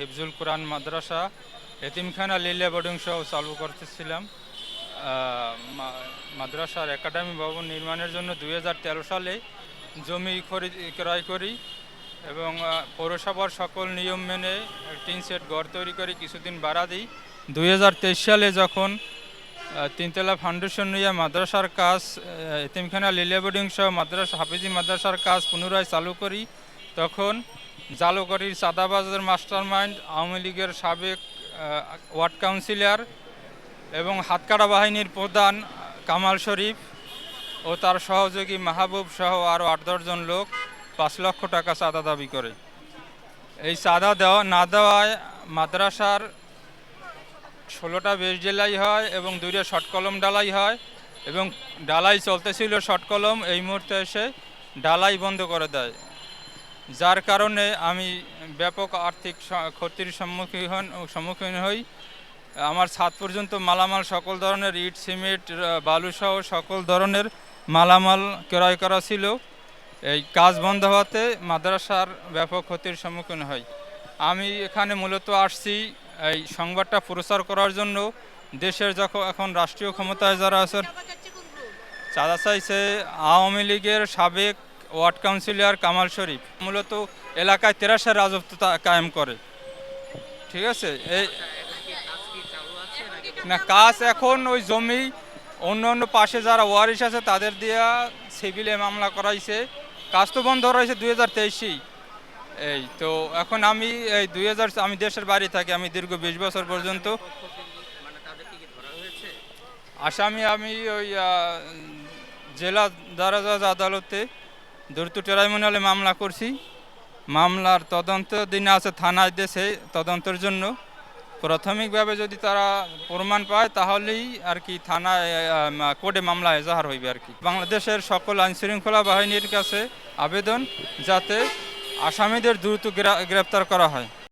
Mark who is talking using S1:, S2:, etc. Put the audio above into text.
S1: হিফজুল কোরআন মাদ্রাসা এতিমখানা Lilia boarding সহ চালু করতেছিলাম। মাদ্রাসার একাডেমি ভবন নির্মাণের জন্য দু হাজার তেরো সালে জমি ক্রয় করি এবং পৌরসভার সকল নিয়ম মেনে টিন সেট ঘর তৈরি করি, কিছুদিন বাড়া দিই। দু হাজার তেইশ সালে যখন তিনতলা ফাউন্ডেশন নিয়ে মাদ্রাসার কাজ এতিমখানা লিলিয়া বোর্ডিং সহ মাদ্রাসা, হাফিজি মাদ্রাসার কাজ পুনরায় চালু করি তখন জালুকরির চাঁদাবাজের মাস্টার মাইন্ড আওয়ামী লীগের সাবেক ওয়ার্ড কাউন্সিলর এবং হাতকাড়া বাহিনীর প্রধান কামাল শরীফ ও তার সহযোগী মাহবুব সহ আরও আট দশজন লোক পাঁচ লক্ষ টাকা চাঁদা দাবি করে। এই চাঁদা দেওয়া না দেওয়ায় মাদ্রাসার ষোলোটা বেশ জেলাই হয় এবং দুইটা শর্ট কলম ডালাই হয় এবং ডালাই চলতেছিল শর্ট কলম, এই মুহূর্তে এসে ডালাই বন্ধ করে দেয়। যার কারণে আমি ব্যাপক আর্থিক ক্ষতির সম্মুখীন সম্মুখীন হই। আমার ছাদ পর্যন্ত মালামাল সকল ধরনের, ইট, সিমেন্ট বালুসহ সকল ধরনের মালামাল ক্রয় করা ছিল। এই কাজ বন্ধ হওয়াতে মাদ্রাসার ব্যাপক ক্ষতির সম্মুখীন হয় আমি এখানে মূলত আসছি এই সংবাদটা প্রচার করার জন্য। দেশের যখন এখন রাষ্ট্রীয় ক্ষমতায় যারা আছেন, চাঁদা চাইছে আওয়ামী লীগের সাবেক ওয়ার্ড কাউন্সিলর কামাল শরীফ মূলত এলাকায় তেরাশের রাজত্ব কায়েম করে। ঠিক আছে? এই না, কাজ এখন ওই জমি, অন্য অন্য পাশে যারা ওয়ারিশ আছে তাদের দিয়া সিভিলে মামলা করাইছে। কাজ তো বন্ধ রয়েছে দুই হাজার তেইশেই। এই তো এখন আমি এই দুই হাজার, আমি দেশের বাড়ি থাকি, আমি দীর্ঘ বিশ বছর পর্যন্ত আসামি আমি ওই জেলা দারাজ আদালতে দ্রুত ট্রাইব্যুনালে মামলা করছি। মামলার তদন্ত দিন আছে থানায় দেশে তদন্তের জন্য। প্রাথমিকভাবে যদি তারা প্রমাণ পায়, তাহলেই আর কি থানায় কোর্টে মামলা এজাহার হইবে আর কি। বাংলাদেশের সকল আইনশৃঙ্খলা বাহিনীর কাছে আবেদন যাতে আসামিদের দ্রুত গ্রেপ্তার করা হয়।